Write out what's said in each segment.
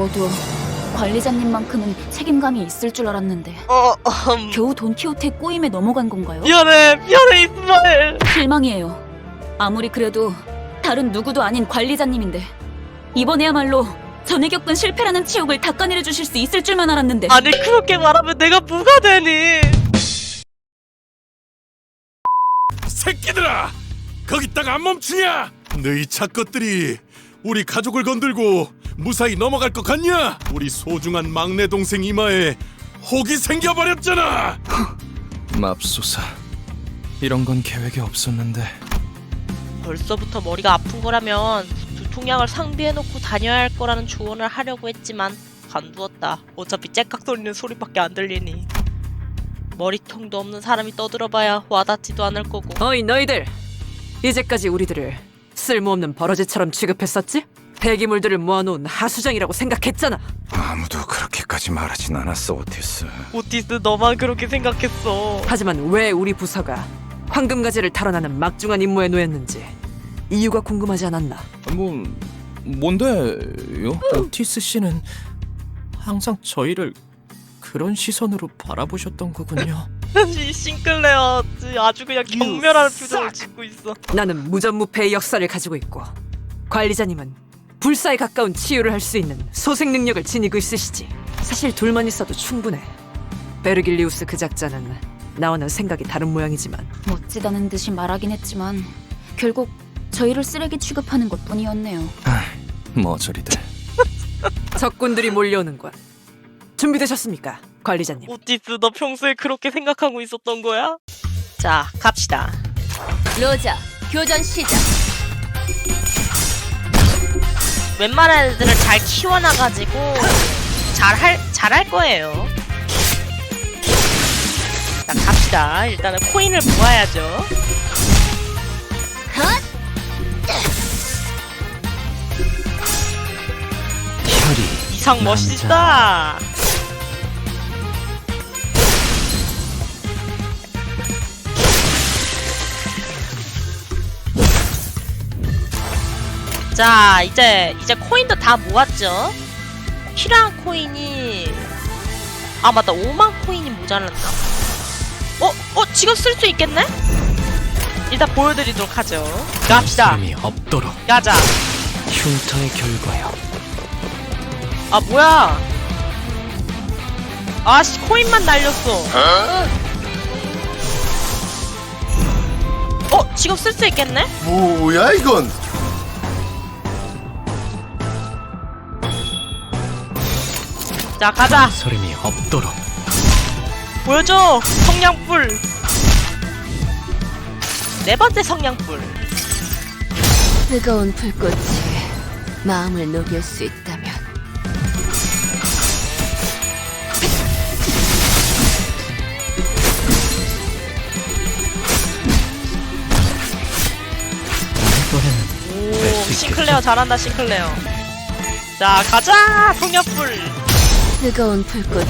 적어도 관리자님만큼은 책임감이 있을 줄 알았는데 어, 음, 겨우 돈키호테 꼬임에 넘어간 건가요? 미안해, 미안해 이스마엘. 실망이에요. 아무리 그래도 다른 누구도 아닌 관리자님인데 이번에야말로 전에 겪은 실패라는 치욕을 닦아내려 주실 수 있을 줄만 알았는데 아니 그렇게 말하면 내가 뭐가 되니? 새끼들아! 거기다가 안 멈추냐? 너희 작것들이 우리 가족을 건들고 무사히 넘어갈 것 같냐? 우리 소중한 막내 동생 이마에 혹이 생겨버렸잖아! 맙소사 이런 건 계획에 없었는데 벌써부터 머리가 아픈 거라면 두통약을 상비해놓고 다녀야 할 거라는 조언을 하려고 했지만 관두었다. 어차피 째깍 소리는 소리밖에 안 들리니. 머리통도 없는 사람이 떠들어봐야 와닿지도 않을 거고. 어이 너희들 이제까지 우리들을 쓸모없는 버러지처럼 취급했었지? 폐기물들을 모아놓은 하수장이라고 생각했잖아 아무도 그렇게까지 말하진 않았어 오티스 오티스 너만 그렇게 생각했어. 하지만 왜 우리 부서가 황금가지를 탈환하는 막중한 임무에 놓였는지 이유가 궁금하지 않았나 뭐 뭔데요? 오티스 씨는 항상 저희를 그런 시선으로 바라보셨던 거군요. 이 싱클레어 아주 그냥 경멸하는 표정을 짓고 있어. 나는 무전무패의 역사를 가지고 있고 관리자님은 불사에 가까운 치유를 할 수 있는 소생 능력을 지니고 있으시지 사실 둘만 있어도 충분해 베르길리우스 그 작자는 나와는 생각이 다른 모양이지만 멋지다는 듯이 말하긴 했지만 결국 저희를 쓰레기 취급하는 것뿐이었네요. 머저리들. 적군들이 몰려오는 건 준비되셨습니까 관리자님 오티스 너 평소에 그렇게 생각하고 있었던 거야? 자 갑시다. 로자, 교전 시작. 웬만한 애들을 잘 키워놔가지고 잘할 잘할 거예요. 자 갑시다. 일단은 코인을 모아야죠. 이상 멋있다. 자 이제 이제 코인도 다 모았죠. 필요한 코인이 아 맞다 5만 코인이 모자랐나? 어? 어? 지금 쓸 수 있겠네? 일단 보여드리도록 하죠. 갑시다. 이 없도록 가자. 흉터의 결과요. 아 뭐야? 아씨 코인만 날렸어. 어 지금 쓸 수 있겠네? 뭐야 이건? 자 가자. 소름이 없도록 보여줘 성냥불. 네 번째 성냥불. 뜨거운 불꽃이 마음을 녹일 수 있다면 오 싱클레어 잘한다 싱클레어. 자 가자 성냥불. 뜨거운 불꽃이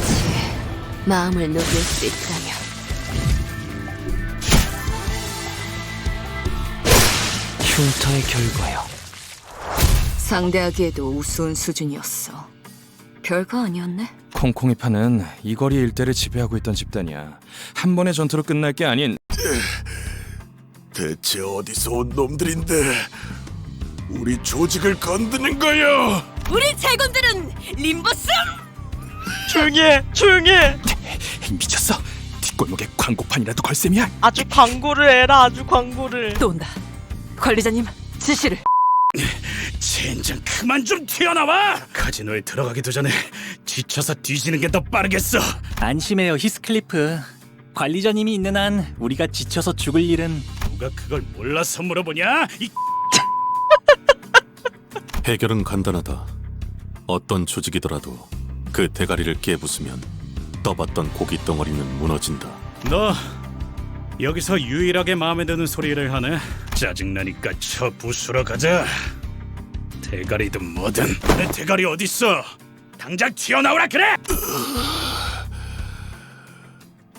마음을 녹일 수 있다면 흉터의 결과요. 상대하기에도 우스운 수준이었어. 별거 아니었네. 콩콩이 파는 이 거리 일대를 지배하고 있던 집단이야. 한 번의 전투로 끝날 게 아닌 대체 어디서 온 놈들인데 우리 조직을 건드는 거요? 우리 제군들은 림보스! 조용히 해 조용히 해. 미쳤어. 뒷골목에 광고판이라도 걸 셈이야. 아주 광고를 해라 아주 광고를. 또 온다 관리자님 지시를 젠장 그만 좀 튀어나와! 카지노에 들어가기도 전에 지쳐서 뒤지는 게 더 빠르겠어. 안심해요 히스클리프 관리자님이 있는 한 우리가 지쳐서 죽을 일은 누가 그걸 몰라서 물어보냐? 이 해결은 간단하다. 어떤 조직이더라도 그 대가리를 깨부수면 떠봤던 고기 덩어리는 무너진다. 너 여기서 유일하게 마음에 드는 소리를 하네. 짜증나니까 저 부수러 가자. 대가리든 뭐든 내 대가리 어딨어? 당장 튀어나오라 그래!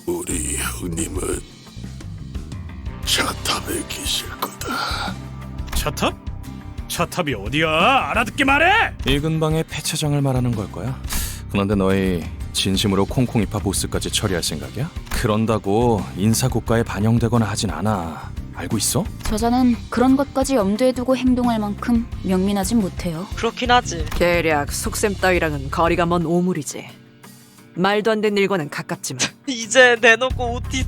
우리 형님은 차탑에 계실 거다. 차탑? 폐차탑이 어디야? 알아듣게 말해! 이 근방의 폐차장을 말하는 걸 거야. 그런데 너희 진심으로 콩콩이파 보스까지 처리할 생각이야? 그런다고 인사고가에 반영되거나 하진 않아. 알고 있어? 저자는 그런 것까지 염두에 두고 행동할 만큼 명민하진 못해요. 그렇긴 하지. 대략 속셈 따위랑은 거리가 먼 오물이지. 말도 안 되는 일과는 가깝지만 이제 내놓고 오티스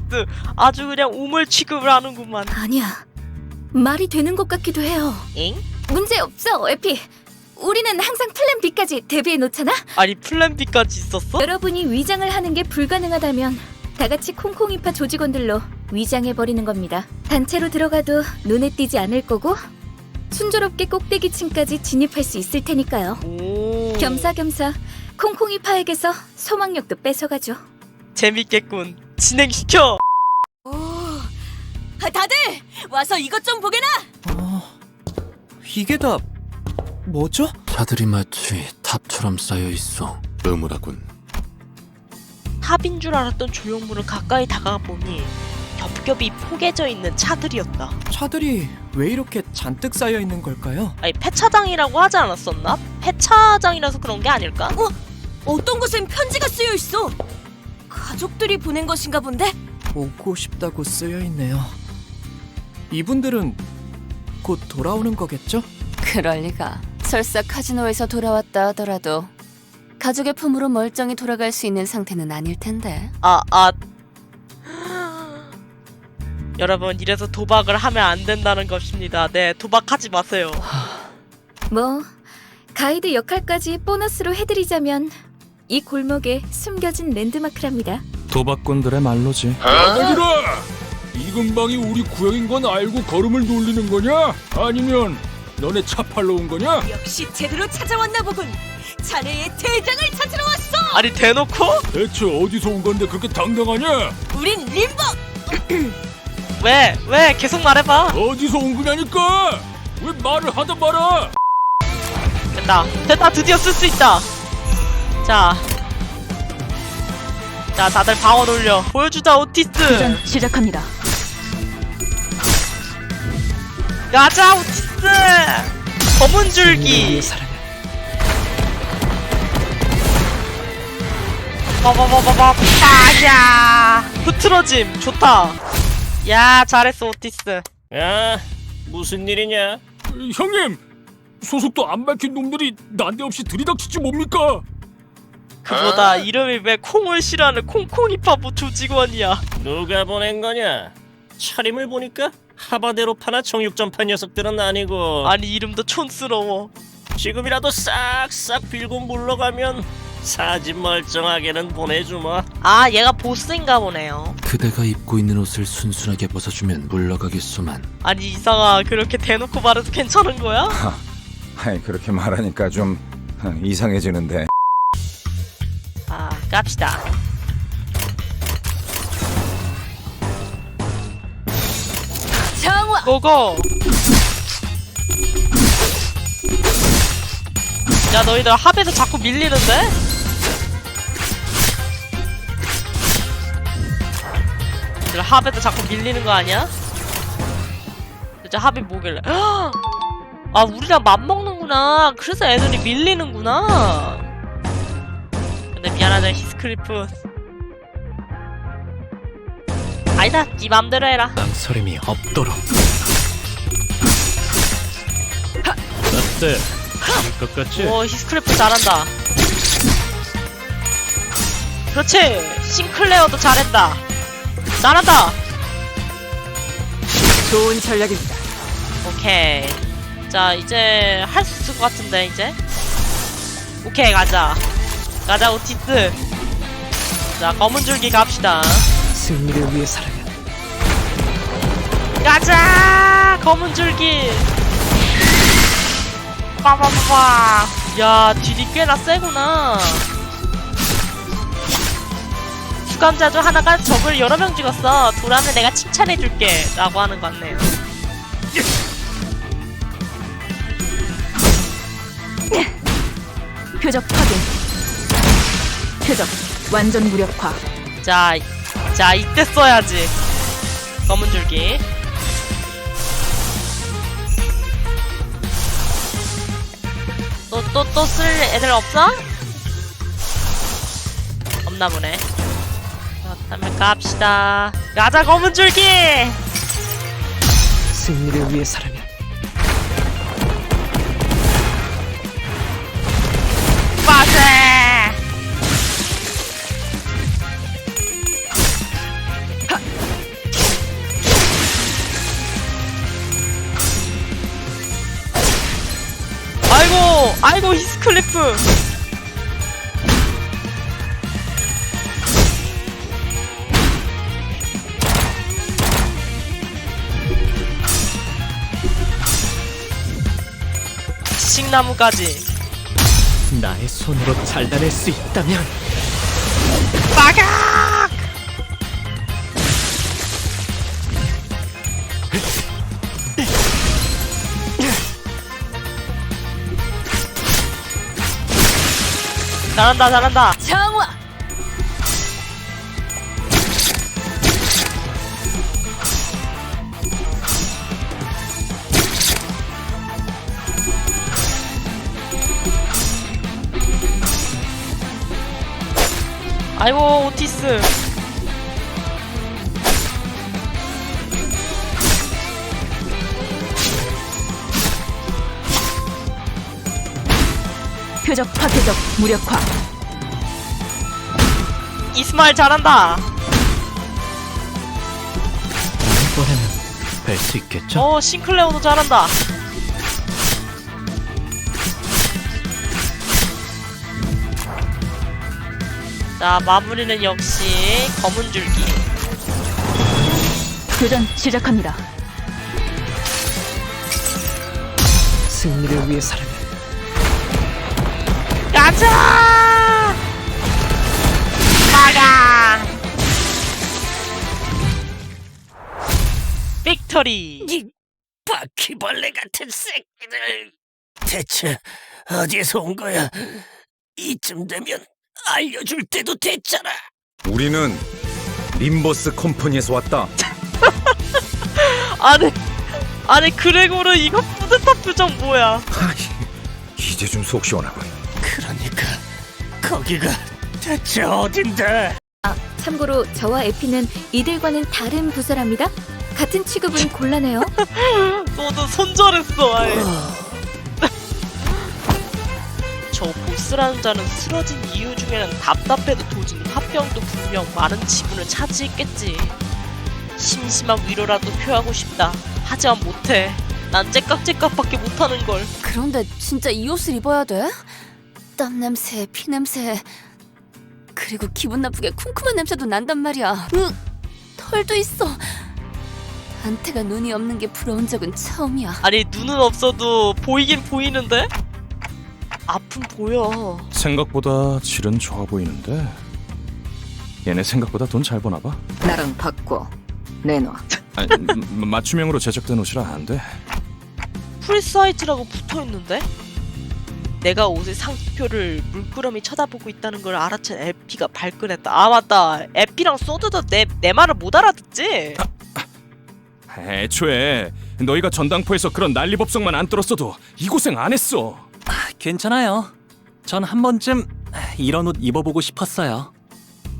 아주 그냥 우물 취급을 하는구만. 아니야. 말이 되는 것 같기도 해요. 엥? 문제 없어, 에피. 우리는 항상 플랜 B까지 대비해 놓잖아. 아니 플랜 B까지 있었어? 여러분이 위장을 하는 게 불가능하다면 다 같이 콩콩이파 조직원들로 위장해 버리는 겁니다. 단체로 들어가도 눈에 띄지 않을 거고 순조롭게 꼭대기층까지 진입할 수 있을 테니까요. 오. 겸사겸사 콩콩이파에게서 소망력도 뺏어가죠. 재밌겠군. 진행시켜. 다들 와서 이것 좀 보게나. 이게 다 뭐죠? 차들이 마치 탑처럼 쌓여 있어. 의무라군. 탑인 줄 알았던 조형물은 가까이 다가가 보니 겹겹이 포개져 있는 차들이었다. 차들이 왜 이렇게 잔뜩 쌓여 있는 걸까요? 아니 폐차장이라고 하지 않았었나? 폐차장이라서 그런 게 아닐까? 어떤 곳엔 편지가 쓰여 있어. 가족들이 보낸 것인가 본데. 오고 싶다고 쓰여 있네요. 이분들은 곧 돌아오는 거겠죠? 그럴 리가. 설사 카지노에서 돌아왔다 하더라도 가족의 품으로 멀쩡히 돌아갈 수 있는 상태는 아닐 텐데. 아, 아. 여러분, 이래서 도박을 하면 안 된다는 것입니다. 네, 도박하지 마세요. 뭐 가이드 역할까지 보너스로 해드리자면 이 골목에 숨겨진 랜드마크랍니다. 도박꾼들의 말로지. 아니라 이 근방이 우리 구역인 건 알고 걸음을 놀리는 거냐? 아니면 너네 차 팔러 온 거냐? 역시 제대로 찾아왔나 보군. 자네의 대장을 찾으러 왔어. 아니, 대놓고? 대체 어디서 온 건데 그렇게 당당하냐? 우린 림보. 왜? 왜? 계속 말해봐. 어디서 온 거냐니까? 왜 말을 하다 말아? 됐다. 됐다. 드디어 쓸 수 있다. 자. 자, 다들 방어 돌려. 보여주자, 오티스. 시작합니다. 가자, 오티스. 검은 줄기. 빠바바바바 파샤 흐트러짐. 좋다. 야 잘했어 오티스. 야, 무슨 일이냐? 형님 소속도 안 밝힌 놈들이 난데없이 들이닥치지 뭡니까? 그보다 이름이 왜 콩을 싫어하는 콩콩이파보 조직원이야? 누가 보낸 거냐? 차림을 보니까 하바대로 파나 정육점파 녀석들은 아니고 아니 이름도 촌스러워 지금이라도 싹싹 빌고 물러가면 사진 멀쩡하게는 보내주마. 아 얘가 보스인가 보네요 그대가 입고 있는 옷을 순순하게 벗어주면 물러가겠소만. 아니 이상아 그렇게 대놓고 말해도 괜찮은 거야? 아이 그렇게 말하니까 좀 어, 이상해지는데. 아 깝시다 고고 야 너희들 합에서 자꾸 밀리는데? 얘들 합에서 자꾸 밀리는 거 아니야? 진짜 합이 뭐길래 아 우리랑 맘먹는구나 그래서 애들이 밀리는구나 근데 미안하다 히스클리프 아니다 네 맘대로 해라 망설임이 없도록. 어때? 것 같지? 오 히스크래프 잘한다. 그렇지! 싱클레어도 잘한다. 잘한다! 좋은 전략입니다. 오케이. 자 이제 할 수 있을 것 같은데 이제? 오케이 가자. 가자 오티스. 자 검은 줄기 갑시다. 승리를 위해 살아야 가자! 검은 줄기 빠바바바 야 딜이 꽤나 세구나. 수감자 중 하나가 적을 여러 명 죽었어. 돌아오면 내가 칭찬해줄게. 라고 하는 것 같네요. 표적 확인. 표적 완전 무력화. 자, 자 이때 써야지. 검은 줄기 또 또 쓸 애들 없어? 없나 보네. 그렇다면 갑시다. 가자 검은 줄기. 승리를 위해서라 히스클리프. 씩나무까지. 나의 손으로 잘라낼 수 있다면 빠각! 잘한다 잘한다 정화! 아이고 오티스 표적 파괴적 무력화. 이스마일 잘한다 이번에는 뵐수 있겠죠? 어 싱클레오도 잘한다 자 마무리는 역시 검은 줄기 교전 시작합니다. 승리를 위해서라면 가자! 가가! 빅터리! 이 바퀴벌레 같은 새끼들 대체 어디에서 온 거야? 이쯤 되면 알려줄 때도 됐잖아. 우리는 림버스 컴퍼니에서 왔다. 아니, 아니 그레고르 이거 뿌듯한 표정 뭐야? 이제 좀 속 시원하군. 그러니까 거기가 대체 어딘데? 참고로 저와 에피는 이들과는 다른 부서랍니다. 같은 취급은 곤란해요. 너도 손절했어, 아예. 저 보스라는 자는 쓰러진 이유 중에는 답답해도 도진 화병도 분명 많은 지분을 차지했겠지. 심심한 위로라도 표하고 싶다. 하지만 못해. 난 째깍째깍밖에 못하는 걸. 그런데 진짜 이 옷을 입어야 돼? 땀 냄새, 피 냄새, 그리고 기분 나쁘게 쿰쿰한 냄새도 난단 말이야. 으, 털도 있어. 단테가 눈이 없는 게 부러운 적은 처음이야. 아니 눈은 없어도 보이긴 보이는데? 아픔 보여. 생각보다 질은 좋아 보이는데 얘네 생각보다 돈 잘 버나 봐. 나랑 바꿔 내놔. 아니, 음, 맞춤형으로 제작된 옷이라 안 돼. 프리사이즈라고 붙어 있는데? 내가 옷의 상표를 물끄러미 쳐다보고 있다는 걸 알아챈 에피가 발끈했다. 아 맞다. 에피랑 소드도 내, 내 말을 못 알아듣지? 애초에 너희가 전당포에서 그런 난리법석만 안 떨었어도 이 고생 안 했어. 괜찮아요. 전 한 번쯤 이런 옷 입어보고 싶었어요.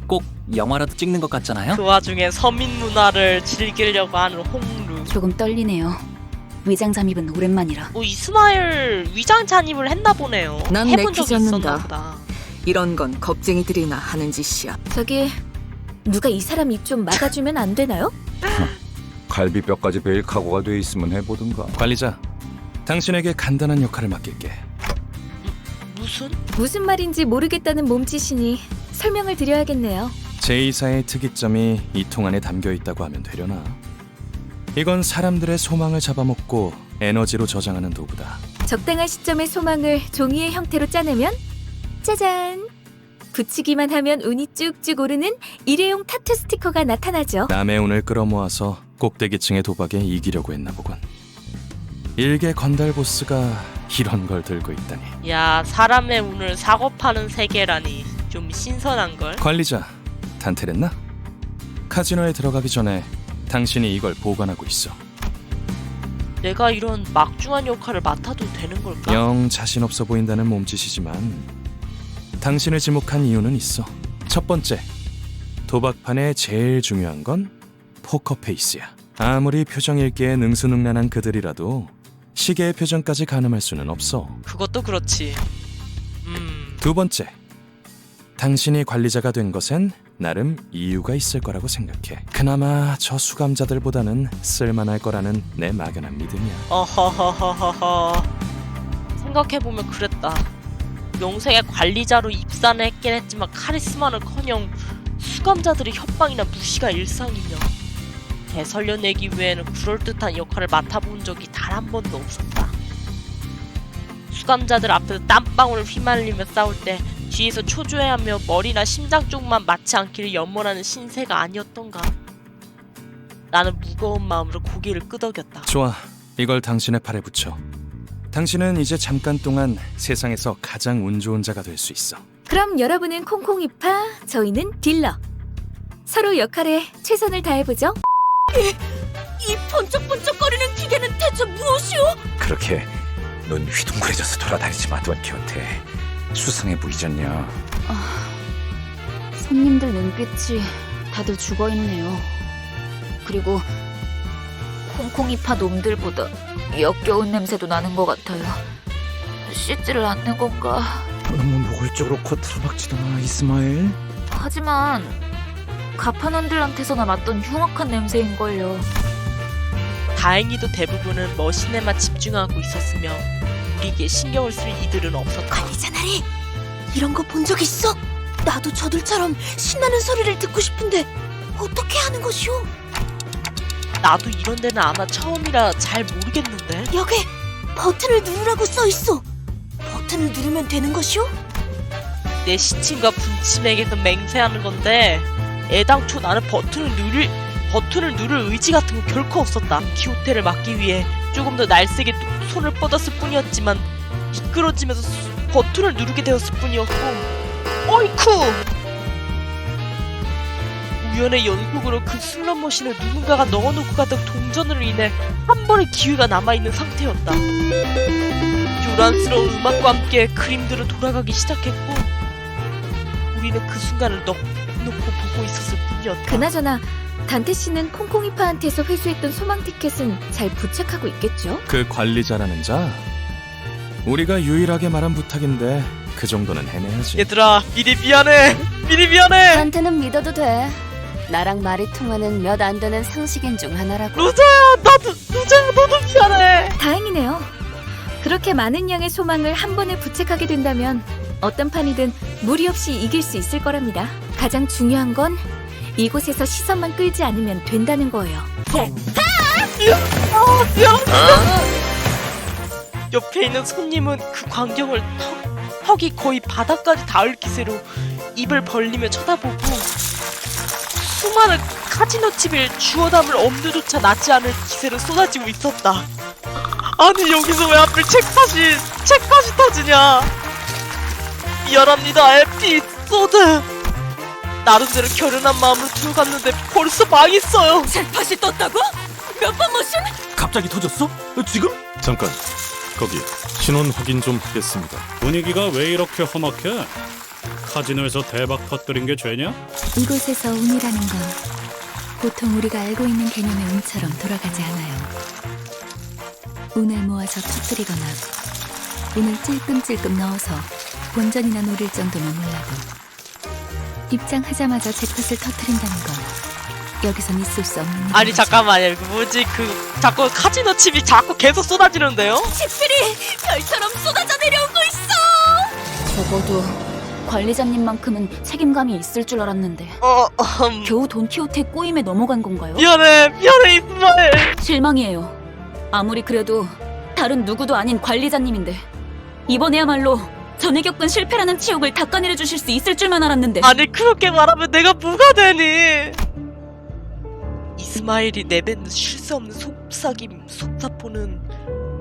꼭 영화라도 찍는 것 같잖아요. 그 와중에 서민 문화를 즐기려고 하는 홍루. 조금 떨리네요. 위장 잠입은 오랜만이라. 뭐 이스마일 위장 잔입을 했나 보네요. 난 해본 적이 내키지 있었나 않는다. 보다. 이런 건 겁쟁이들이나 하는 짓이야. 저기 누가 이 사람 입 좀 막아주면 안 되나요? 갈비뼈까지 베일 각오가 돼 있으면 해보든가. 관리자, 당신에게 간단한 역할을 맡길게. 무슨? 무슨 말인지 모르겠다는 몸짓이니 설명을 드려야겠네요. 제2사의 특이점이 이 통 안에 담겨 있다고 하면 되려나? 이건 사람들의 소망을 잡아먹고 에너지로 저장하는 도구다. 적당한 시점에 소망을 종이의 형태로 짜내면 짜잔! 붙이기만 하면 운이 쭉쭉 오르는 일회용 타투 스티커가 나타나죠. 남의 운을 끌어모아서 꼭대기층의 도박에 이기려고 했나 보군. 일개 건달 보스가 이런 걸 들고 있다니. 야 사람의 운을 사고 파는 세계라니 좀 신선한 걸. 관리자, 단테랬나? 카지노에 들어가기 전에 당신이 이걸 보관하고 있어. 내가 이런 막중한 역할을 맡아도 되는 걸까? 영 자신 없어 보인다는 몸짓이지만 당신을 지목한 이유는 있어. 첫 번째, 도박판에 제일 중요한 건 포커 페이스야. 아무리 표정 읽기에 능수능란한 그들이라도 시계의 표정까지 가늠할 수는 없어. 그것도 그렇지. 음, 두 번째, 당신이 관리자가 된 것엔 나름 이유가 있을 거라고 생각해. 그나마 저 수감자들보다는 쓸만할 거라는 내 막연한 믿음이야. 어허허허허. 생각해보면 그랬다. 영생의 관리자로 입사는 했긴 했지만 카리스마는커녕 수감자들의 협박이나 무시가 일상이며 대설련 내기 외에는 그럴듯한 역할을 맡아본 적이 단 한 번도 없었다. 수감자들 앞에서 땀방울을 휘말리며 싸울 때 뒤에서 초조해하며 머리나 심장 쪽만 맞지 않기를 염원하는 신세가 아니었던가. 나는 무거운 마음으로 고개를 끄덕였다. 좋아, 이걸 당신의 팔에 붙여. 당신은 이제 잠깐 동안 세상에서 가장 운 좋은 자가 될 수 있어. 그럼 여러분은 콩콩이파, 저희는 딜러. 서로 역할에 최선을 다해보죠. 이 번쩍번쩍거리는 기계는 대체 무엇이오? 그렇게 눈 휘둥그레져서 돌아다니지 마, 돈키호테. 수상해 보이잖냐. 손님들 눈빛이 다들 죽어 있네요. 그리고 콩콩이파 놈들보다 역겨운 냄새도 나는 것 같아요. 씻지를 않는 건가? 너무 노골적으로 코트를 박지더나, 이스마엘. 하지만 가판원들한테서나 맡던 흉악한 냄새인걸요. 다행히도 대부분은 머신에만 집중하고 있었으며 우리에게 신경을 쓸 이들은 없었다. 관리자나리 이런 거 본 적 있어? 나도 저들처럼 신나는 소리를 듣고 싶은데 어떻게 하는 것이오? 나도 이런 데는 아마 처음이라 잘 모르겠는데. 여기 버튼을 누르라고 써 있어. 버튼을 누르면 되는 것이오? 내 시침과 분침에게서 맹세하는 건데 애당초 나는 버튼을 누릴 버튼을 누를 의지 같은 건 결코 없었다. 키호테를 막기 위해 조금 더 날쌔게 또- 손을 뻗었을 뿐이었지만 미끄러지면서 수- 버튼을 누르게 되었을 뿐이었고 어이쿠! 우연의 연속으로 그 슬롯 머신을 누군가가 넣어놓고 가던 동전으로 인해 한 번의 기회가 남아있는 상태였다. 요란스러운 음악과 함께 그림들은 돌아가기 시작했고 우리는 그 순간을 넋 놓고 보고 있었을 뿐이었다. 그나저나 단테 씨는 콩콩이파한테서 회수했던 소망 티켓은 잘 부착하고 있겠죠? 그 관리자라는 자. 우리가 유일하게 말한 부탁인데 그 정도는 해내야지. 얘들아 미리 미안해 미리 미안해 나한테는 믿어도 돼. 나랑 말이 통하는 몇 안 되는 상식인 중 하나라고. 루저야 나도 루저야 너도 미안해 다행이네요. 그렇게 많은 양의 소망을 한 번에 부착하게 된다면 어떤 판이든 무리 없이 이길 수 있을 거랍니다. 가장 중요한 건 이곳에서 시선만 끌지 않으면 된다는 거예요. 옆에 있는 손님은 그 광경을 턱, 턱이 거의 바닥까지 닿을 기세로 입을 벌리며 쳐다보고 수많은 카지노 칩을 주워 담을 엄두조차 나지 않을 기세로 쏟아지고 있었다. 아니 여기서 왜 하필 책팟이 책팟이 터지냐? 미안합니다 에피 소드. 나름대로 결연한 마음으로 들어갔는데 벌써 망했어요. 잭팟이 떴다고? 몇 번 머신? 갑자기 터졌어? 지금? 잠깐. 거기 신원 확인 좀 하겠습니다. 분위기가 왜 이렇게 험악해? 카지노에서 대박 터뜨린 게 죄냐? 이곳에서 운이라는 건 보통 우리가 알고 있는 개념의 운처럼 돌아가지 않아요. 운을 모아서 터뜨리거나 운을 찔끔찔끔 넣어서 본전이나 노릴 정도면 몰라도 입장하자마자 잭팟을 터뜨린다는 건 여기선 있을 수 없는 일인 아니 거죠. 잠깐만요. 뭐지? 그 자꾸 카지노 칩이 자꾸 계속 쏟아지는데요? 칩들이 별처럼 쏟아져 내려오고 있어. 적어도 관리자님만큼은 책임감이 있을 줄 알았는데 어, 음, 겨우 돈키호테 꼬임에 넘어간 건가요? 미안해, 미안해 이스마엘. 실망이에요. 아무리 그래도 다른 누구도 아닌 관리자님인데 이번에야말로 전에 겪은 실패라는 치욕을 닦아내려 주실 수 있을 줄만 알았는데 아니 그렇게 말하면 내가 뭐가 되니? 이스마일이 내뱉는 쉴수 없는 속삭임, 속사포는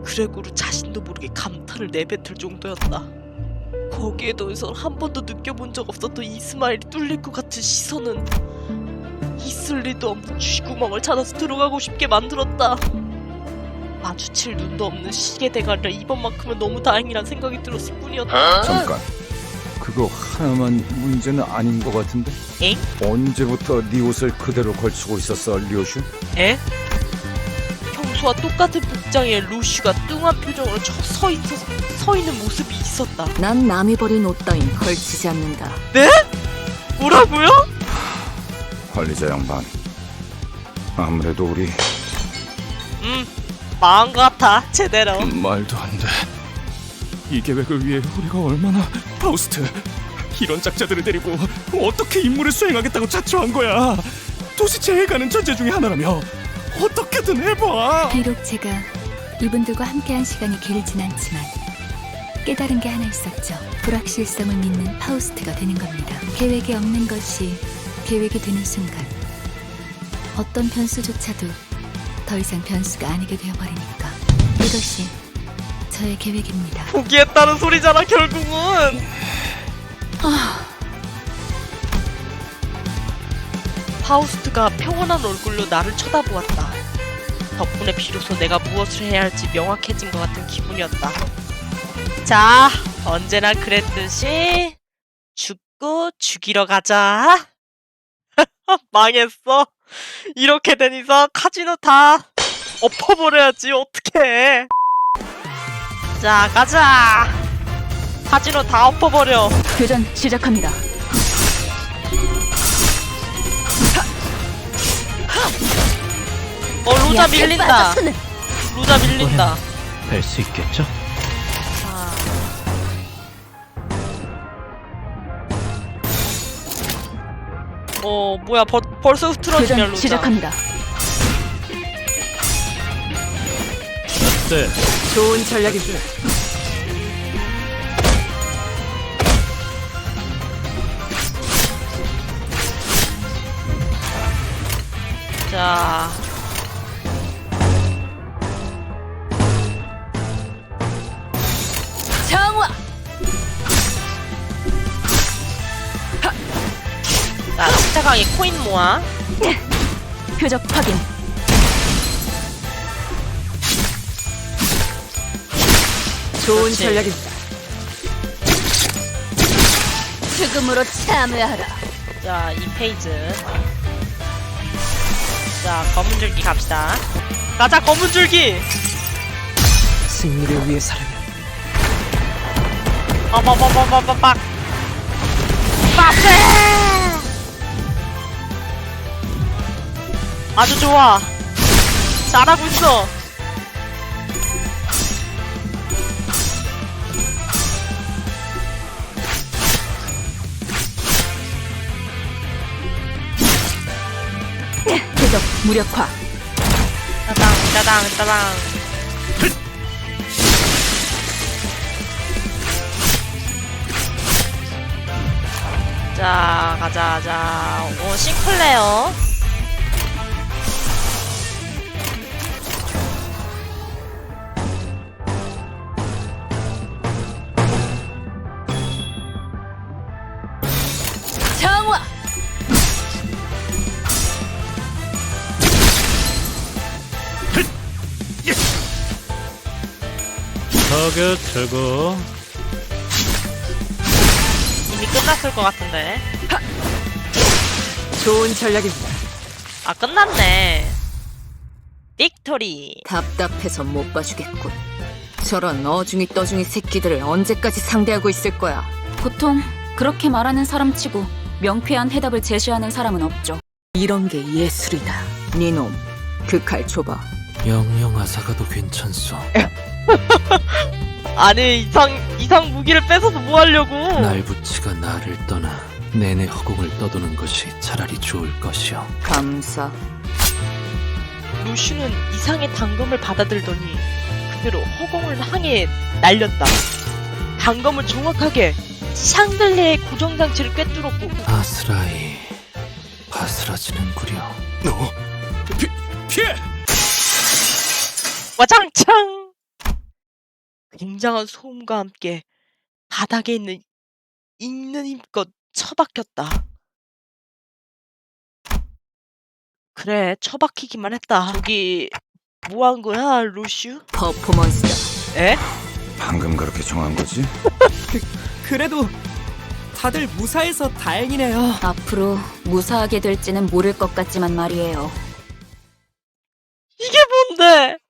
그레고르 자신도 모르게 감탄을 내뱉을 정도였다. 거기에 더해서 한 번도 느껴본 적 없었던 이스마일이 뚫릴 것 같은 시선은 있을 리도 없는 쥐구멍을 찾아서 들어가고 싶게 만들었다. 마주칠 눈도 없는 시계 대가리라 이번만큼은 너무 다행이란 생각이 들었을 뿐이었다. 잠깐. 그거 하나만 문제는 아닌 것 같은데? 엥? 언제부터 네 옷을 그대로 걸치고 있었어, 리오슈? 에? 평소와 똑같은 복장에 루시가 뚱한 표정으로 저 서, 있, 서 있는 모습이 있었다. 난 남이 버린 옷 따윈 걸치지 않는다. 뭐라고요? 관리자 양반. 아무래도 우리 음, 마음 같아 제대로. 말도 안 돼. 이 계획을 위해 우리가 얼마나 파우스트 이런 작자들을 데리고 어떻게 임무를 수행하겠다고 자초한 거야. 도시 제일 가는 전제 중에 하나라며 어떻게든 해봐. 비록 제가 이분들과 함께한 시간이 길진 않지만 깨달은 게 하나 있었죠. 불확실성을 믿는 파우스트가 되는 겁니다. 계획이 없는 것이 계획이 되는 순간 어떤 변수조차도 더 이상 변수가 아니게 되어버리니까 이것이 저의 계획입니다. 포기했다는 소리잖아 결국은. 파우스트가 평온한 얼굴로 나를 쳐다보았다. 덕분에 비로소 내가 무엇을 해야 할지 명확해진 것 같은 기분이었다. 자, 언제나 그랬듯이 죽고 죽이러 가자. 망했어. 이렇게 된 이상 카지노 다 엎어버려야지 어떡해. 자, 가자. 카지노 다 엎어버려. 교전 시작합니다. 어, 로자 밀린다. 로자 밀린다. 될수 있겠죠? 어, 뭐야, 벌, 벌써 교전 로자. 시작합니다. 네. 좋은 전략이지. 자. 자, 침착하게 코인 모아. 표적 확인. 좋은 그렇지. 전략입니다. 죽음으로 참여하라. 자, 이 페이지. 자, 검은 줄기 갑시다. 가자, 검은 줄기! 승리를 위해서라면 빠바바바바바박! 빠세! 아주 좋아. 잘하고 있어. 표적 무력화. 따당, 따당, 따당. 자, 가자, 자. 오, 싱클레어. 서긋하고 이미 끝났을 것 같은데. 좋은 전략입니다. 아, 끝났네. 빅토리. 답답해서 못 봐주겠군. 저런 어중이 떠중이 새끼들을 언제까지 상대하고 있을 거야? 보통 그렇게 말하는 사람치고 명쾌한 해답을 제시하는 사람은 없죠. 이런 게 예술이다. 니놈, 그 칼 줘봐. 영영 아사가도 괜찮소. 아니, 이상, 이상 무기를 뺏어서 뭐 하려고. 날부치가 나를 떠나 내내 허공을 떠도는 것이 차라리 좋을 것이오. 감사. 루슈는 이상의 당금을 받아들더니 그대로 허공을 향해 날렸다. 당금을 정확하게 샹들레의 고정장치를 꿰뚫었고 아스라이 바스라지는구려. 너 피, 피해! 와장창! 굉장한 소음과 함께 바닥에 있는 있는 힘껏 처박혔다. 그래, 처박히기만 했다. 저기 뭐 한 거야, 루슈? 퍼포먼스다. 에? 방금 그렇게 정한 거지? 그래도 다들 무사해서 다행이네요. 앞으로 무사하게 될지는 모를 것 같지만 말이에요. 이게 뭔데?